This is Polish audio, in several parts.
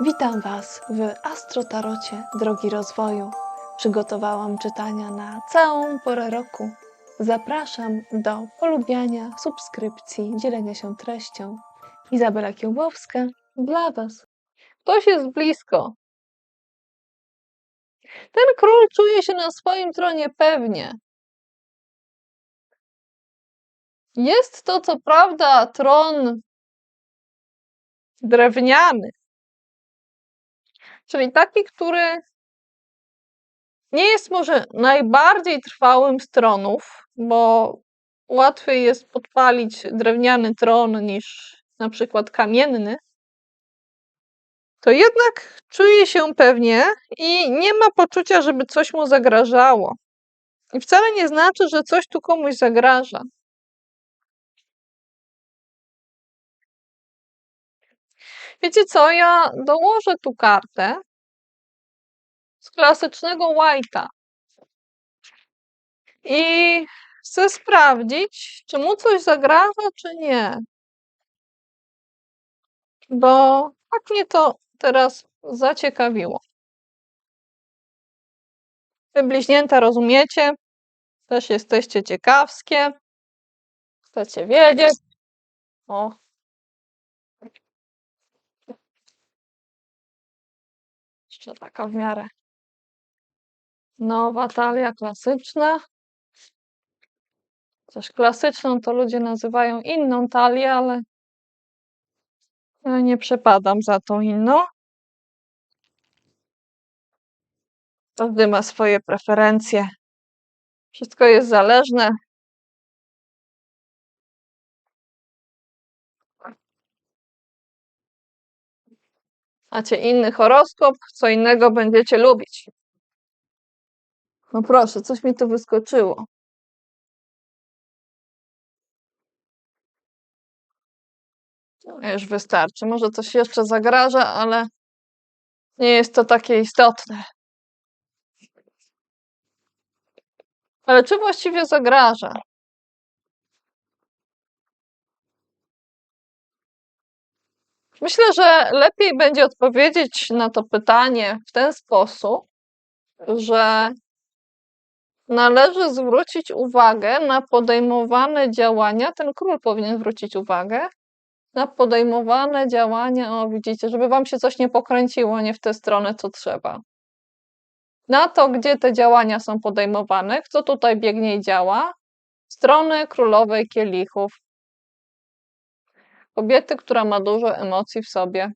Witam Was w Astrotarocie Drogi Rozwoju. Przygotowałam czytania na całą porę roku. Zapraszam do polubiania, subskrypcji, dzielenia się treścią. Izabela Kiełbowska dla Was. Ktoś jest blisko. Ten król czuje się na swoim tronie pewnie. Jest to co prawda tron drewniany, czyli taki, który nie jest może najbardziej trwałym z tronów, bo łatwiej jest podpalić drewniany tron niż na przykład kamienny, to jednak czuje się pewnie i nie ma poczucia, żeby coś mu zagrażało. I wcale nie znaczy, że coś tu komuś zagraża. Wiecie co, ja dołożę tu kartę z klasycznego White'a i chcę sprawdzić, czy mu coś zagraża, czy nie. Bo tak mnie to teraz zaciekawiło. Wy bliźnięta rozumiecie, też jesteście ciekawskie, chcecie wiedzieć. O. Jeszcze taka w miarę nowa talia klasyczna. Coś klasyczną to ludzie nazywają inną talię, ale ja nie przepadam za tą inną. Każdy ma swoje preferencje. Wszystko jest zależne. Macie inny horoskop, co innego będziecie lubić. No proszę, coś mi tu wyskoczyło. Już wystarczy. Może coś jeszcze zagraża, ale nie jest to takie istotne. Ale czy właściwie zagraża? Myślę, że lepiej będzie odpowiedzieć na to pytanie w ten sposób, że należy zwrócić uwagę na podejmowane działania. Ten król powinien zwrócić uwagę na podejmowane działania. O, widzicie, żeby wam się coś nie pokręciło nie w tę stronę, co trzeba. Na to, gdzie te działania są podejmowane, kto tutaj biegnie i działa, w stronę królowej kielichów. Kobiety, która ma dużo emocji w sobie.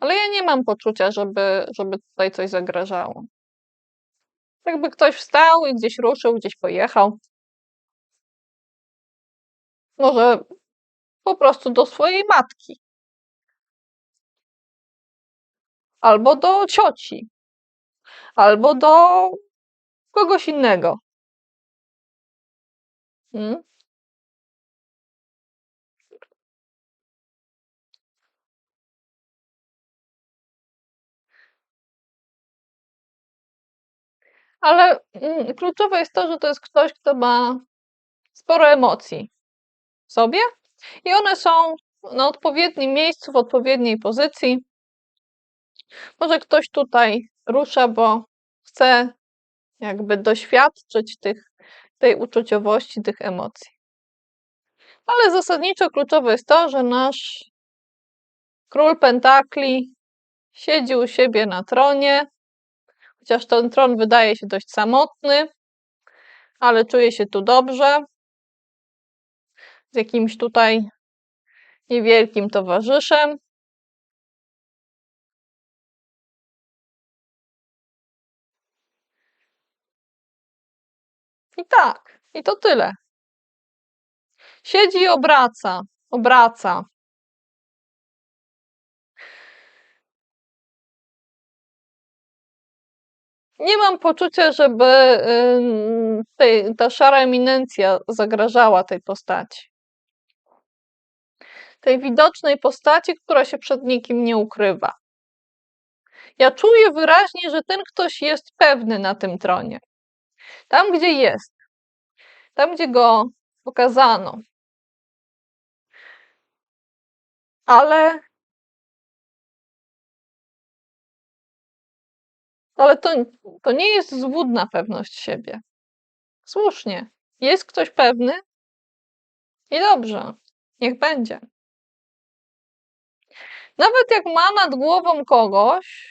Ale ja nie mam poczucia, żeby, żeby tutaj coś zagrażało. Jakby ktoś wstał i gdzieś ruszył, gdzieś pojechał. Może po prostu do swojej matki. Albo do cioci. Albo do kogoś innego. Mm? Ale mm, kluczowe jest to, że to jest ktoś, kto ma sporo emocji w sobie i one są na odpowiednim miejscu, w odpowiedniej pozycji. Może ktoś tutaj rusza, bo chce jakby doświadczyć tych, tej uczuciowości, tych emocji. Ale zasadniczo kluczowe jest to, że nasz król pentakli siedzi u siebie na tronie, chociaż ten tron wydaje się dość samotny, ale czuje się tu dobrze, z jakimś tutaj niewielkim towarzyszem. I tak, i to tyle. Siedzi i obraca, obraca. Nie mam poczucia, żeby tej, ta szara eminencja zagrażała tej postaci. Tej widocznej postaci, która się przed nikim nie ukrywa. Ja czuję wyraźnie, że ten ktoś jest pewny na tym tronie. Tam, gdzie jest, tam, gdzie go pokazano. Ale Ale to, to nie jest złudna pewność siebie. Słusznie. Jest ktoś pewny i dobrze, niech będzie. Nawet jak ma nad głową kogoś,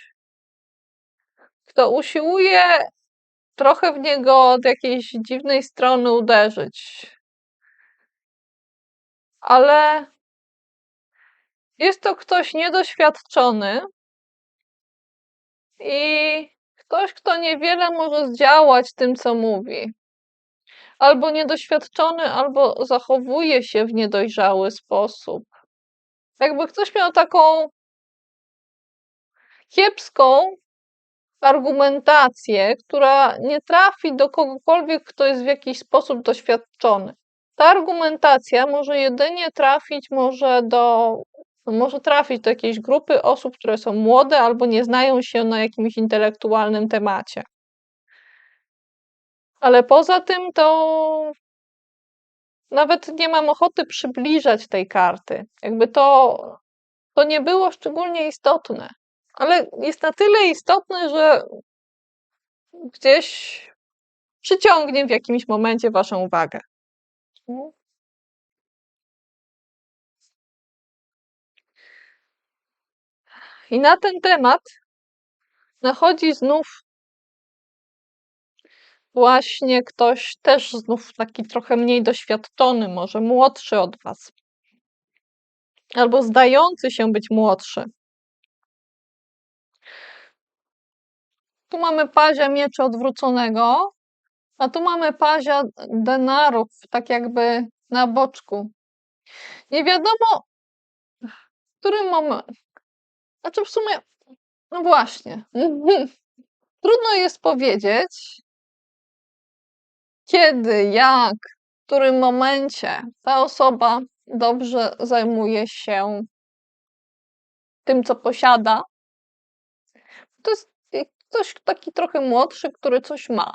kto usiłuje trochę w niego od jakiejś dziwnej strony uderzyć, ale jest to ktoś niedoświadczony i ktoś, kto niewiele może zdziałać tym, co mówi. Albo niedoświadczony, albo zachowuje się w niedojrzały sposób. Jakby ktoś miał taką kiepską argumentację, która nie trafi do kogokolwiek, kto jest w jakiś sposób doświadczony. Ta argumentacja może jedynie trafić może do może trafić do jakiejś grupy osób, które są młode albo nie znają się na jakimś intelektualnym temacie. Ale poza tym to nawet nie mam ochoty przybliżać tej karty. Jakby to, to nie było szczególnie istotne, ale jest na tyle istotne, że gdzieś przyciągnie w jakimś momencie Waszą uwagę. I na ten temat nachodzi znów właśnie ktoś też znów taki trochę mniej doświadczony, może młodszy od was. Albo zdający się być młodszy. Tu mamy pazia mieczy odwróconego, a tu mamy pazia denarów, tak jakby na boczku. Nie wiadomo, w którym momencie. Znaczy w sumie, no właśnie. Trudno jest powiedzieć, kiedy, jak, w którym momencie ta osoba dobrze zajmuje się tym, co posiada. To jest ktoś taki trochę młodszy, który coś ma.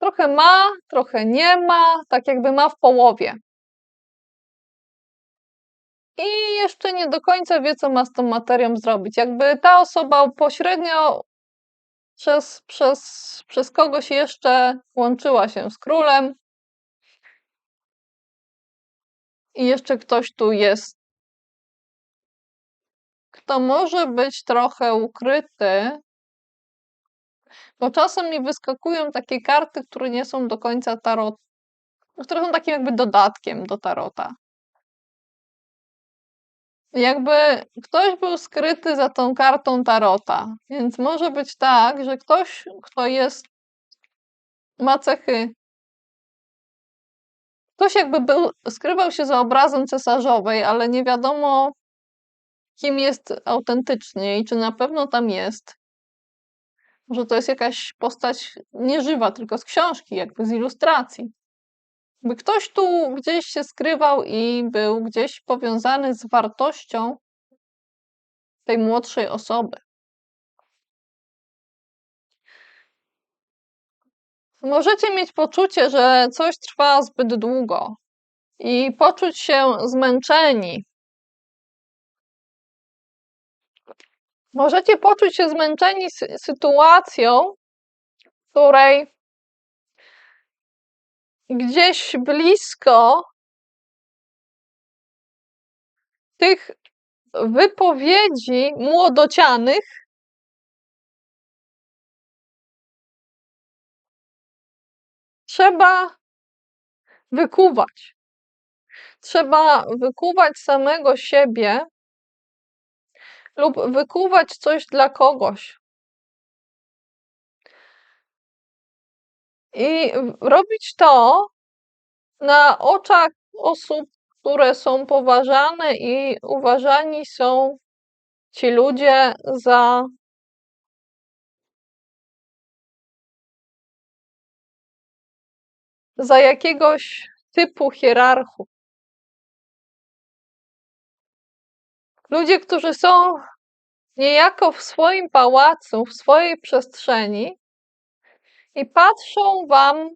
Trochę ma, trochę nie ma, tak jakby ma w połowie. I jeszcze nie do końca wie, co ma z tą materią zrobić. Jakby ta osoba pośrednio przez, przez, przez kogoś jeszcze łączyła się z królem. I jeszcze ktoś tu jest, kto może być trochę ukryty, bo czasem mi wyskakują takie karty, które nie są do końca tarot, które są takim jakby dodatkiem do tarota. Jakby ktoś był skryty za tą kartą tarota, więc może być tak, że ktoś, kto jest, ma cechy. Ktoś jakby był, skrywał się za obrazem cesarzowej, ale nie wiadomo, kim jest autentycznie i czy na pewno tam jest. Może to jest jakaś postać nieżywa, tylko z książki, jakby z ilustracji. By ktoś tu gdzieś się skrywał i był gdzieś powiązany z wartością tej młodszej osoby. Możecie mieć poczucie, że coś trwa zbyt długo i poczuć się zmęczeni. Możecie poczuć się zmęczeni sytuacją, w której gdzieś blisko tych wypowiedzi młodocianych trzeba wykuwać. Trzeba wykuwać samego siebie lub wykuwać coś dla kogoś. I robić to na oczach osób, które są poważane i uważani są ci ludzie za za jakiegoś typu hierarchów. Ludzie, którzy są niejako w swoim pałacu, w swojej przestrzeni i patrzą wam,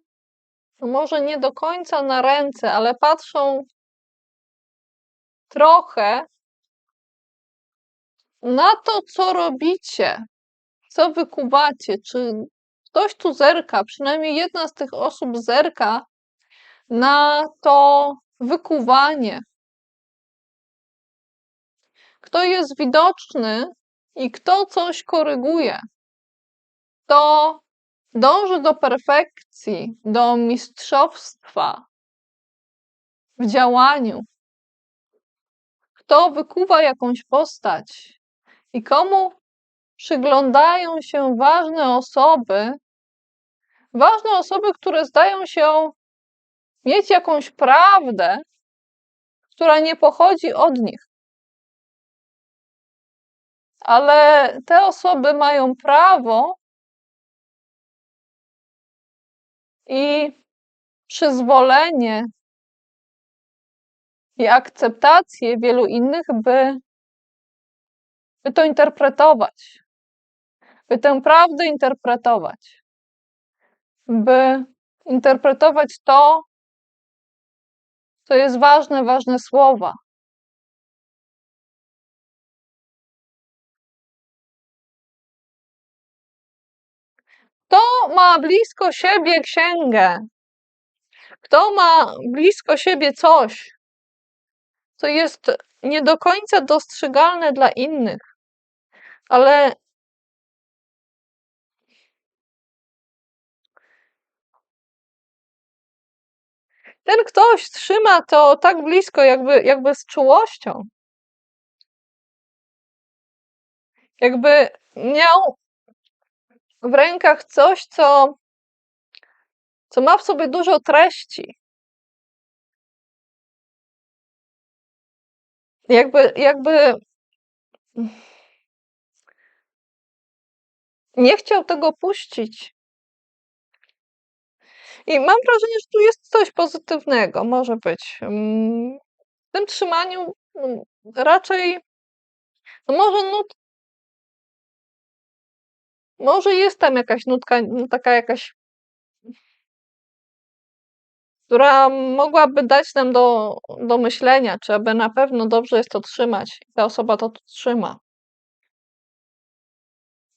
może nie do końca na ręce, ale patrzą trochę na to, co robicie, co wykuwacie, czy ktoś tu zerka, przynajmniej jedna z tych osób zerka na to wykuwanie. Kto jest widoczny i kto coś koryguje, to dąży do perfekcji, do mistrzostwa w działaniu. Kto wykuwa jakąś postać i komu przyglądają się ważne osoby, ważne osoby, które zdają się mieć jakąś prawdę, która nie pochodzi od nich. Ale te osoby mają prawo i przyzwolenie i akceptację wielu innych, by, by to interpretować, by tę prawdę interpretować, by interpretować to, co jest ważne, ważne słowa. Kto ma blisko siebie księgę? Kto ma blisko siebie coś, co jest nie do końca dostrzegalne dla innych, ale ten ktoś trzyma to tak blisko, jakby, jakby z czułością. Jakby miał w rękach coś, co, co ma w sobie dużo treści. Jakby, jakby nie chciał tego puścić. I mam wrażenie, że tu jest coś pozytywnego, może być. Mm, w tym trzymaniu mm, raczej, no może nut, może jest tam jakaś nutka, taka jakaś, która mogłaby dać nam do, do myślenia, czy aby na pewno dobrze jest to trzymać. Ta osoba to trzyma.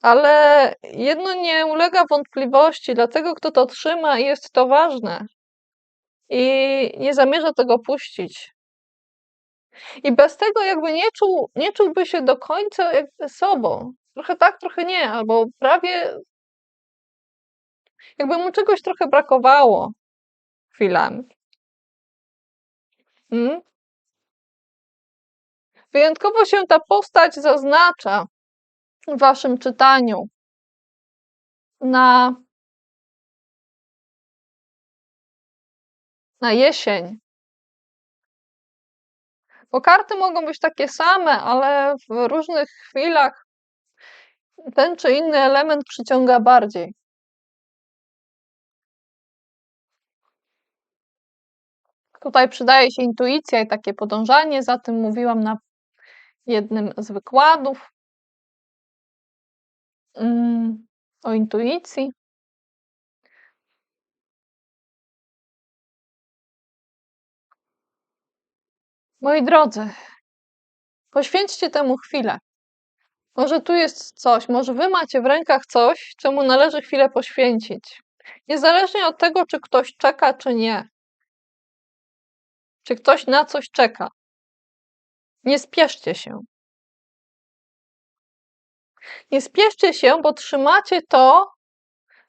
Ale jedno nie ulega wątpliwości, dlatego kto to trzyma, jest to ważne i nie zamierza tego puścić. I bez tego jakby nie, czuł, nie czułby się do końca sobą. Trochę tak, trochę nie, albo prawie jakby mu czegoś trochę brakowało chwilami. Hmm? Wyjątkowo się ta postać zaznacza w waszym czytaniu na, na jesień. Bo karty mogą być takie same, ale w różnych chwilach ten czy inny element przyciąga bardziej. Tutaj przydaje się intuicja i takie podążanie, za tym mówiłam na jednym z wykładów mm, o intuicji. Moi drodzy, poświęćcie temu chwilę. Może tu jest coś, może wy macie w rękach coś, czemu należy chwilę poświęcić. Niezależnie od tego, czy ktoś czeka, czy nie. Czy ktoś na coś czeka. Nie spieszcie się. Nie spieszcie się, bo trzymacie to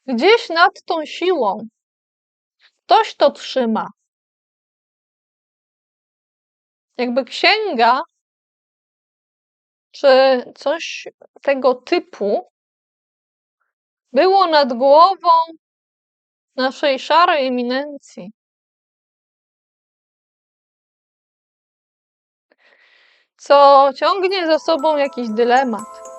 gdzieś nad tą siłą. Ktoś to trzyma. Jakby księga czy coś tego typu było nad głową naszej szarej eminencji. Co ciągnie za sobą jakiś dylemat.